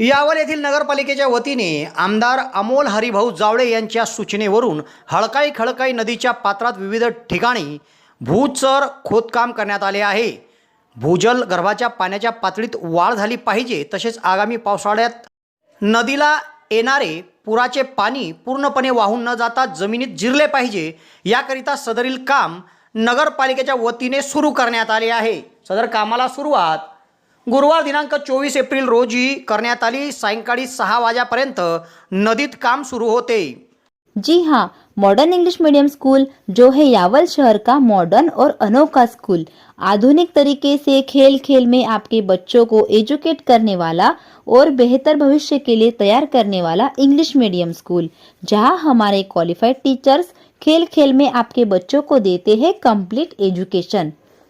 यावर येथील नगरपालिकेच्या वतीने आमदार अमोल हरिभाऊ जावळे यांच्या सूचनेवरून हळकाई खळकाई नदीच्या पात्रात विविध ठिकाणी भूचर खोदकाम करण्यात आले आहे. भूजल गर्भाच्या पाण्याच्या पातळीत वाढ झाली पाहिजे तसेच आगामी पावसाळ्यात नदीला येणारे पुराचे पाणी पूर्णपणे वाहून न जाता जमिनीत जिरले पाहिजे याकरिता सदरील काम नगरपालिकेच्या वतीने सुरू करण्यात आले आहे. सदर कामाला सुरुवात गुरुवार दिनांक चोवीस एप्रिल रोजी आली सायंकाळी सहा वाजेपर्यंत नदीत काम सुरू होते. जी हाँ मॉडर्न इंग्लिश मीडियम स्कूल जो है यावल शहर का मॉडर्न और अनोखा स्कूल आधुनिक तरीके से खेल खेल में आपके बच्चों को एजुकेट करने वाला और बेहतर भविष्य के लिए तैयार करने वाला इंग्लिश मीडियम स्कूल जहाँ हमारे क्वालिफाइड टीचर्स खेल खेल में आपके बच्चों को देते हैं कंप्लीट एजुकेशन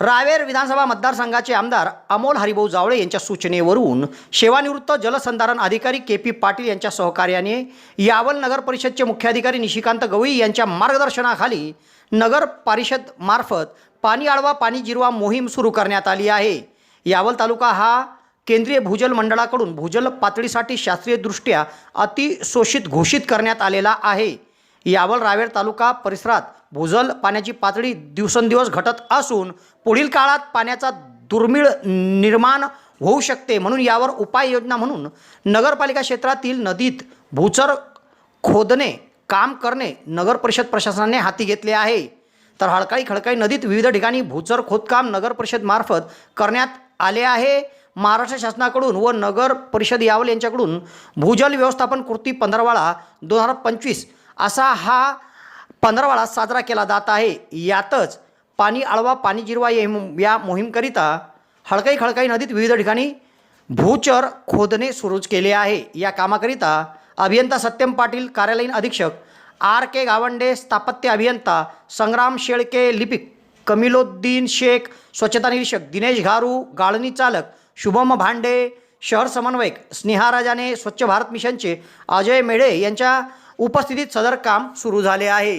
रावेर विधानसभा मतदारसंघाचे आमदार अमोल हरिभाऊ जावळे यांच्या सूचनेवरून सेवानिवृत्त जलसंधारण अधिकारी के पी पाटील यांच्या सहकार्याने यावल नगर परिषदचे मुख्याधिकारी निशिकांत गवई यांच्या मार्गदर्शनाखाली नगर परिषद मार्फत पाणी आळवा पाणी जिरवा मोहीम सुरू करण्यात आली आहे. यावल तालुका हा केंद्रीय भूजल मंडळाकडून भूजल पातळीसाठी शास्त्रीयदृष्ट्या अतिशोषित घोषित करण्यात आलेला आहे. यावल रावेर तालुका परिसरात भूजल पाण्याची पातळी दिवसेंदिवस घटत असून पुढील काळात पाण्याचा दुर्मिळ निर्माण होऊ शकते म्हणून यावर उपाययोजना म्हणून नगरपालिका क्षेत्रातील नदीत भूचर खोदणे काम करणे नगर परिषद प्रशासनाने हाती घेतले आहे. तर हळकाळी खडकाळी नदीत विविध ठिकाणी भूचर खोदकाम नगर परिषदमार्फत करण्यात आले आहे. महाराष्ट्र शासनाकडून व नगर परिषद यावल यांच्याकडून भूजल व्यवस्थापन कृती पंधरवाळा दोन हजार पंचवीस असा हा पंधरावाळा साजरा केला जात आहे. यातच पाणी आळवा पाणी जिरवा या या मोहीमकरिता हळकाई खळकाई नदीत विविध ठिकाणी भूचर खोदणे सुरूच केले आहे. या कामाकरिता अभियंता सत्यम पाटील कार्यालयीन अधीक्षक आर के गावंडे स्थापत्य अभियंता संग्राम शेळके लिपिक कमिलोद्दीन शेख स्वच्छता निरीक्षक दिनेश घारू गाळणी चालक शुभम भांडे शहर समन्वयक स्नेहा राजाने स्वच्छ भारत मिशनचे अजय मेढे यांच्या उपस्थितीत सदर काम सुरू झाले आहे.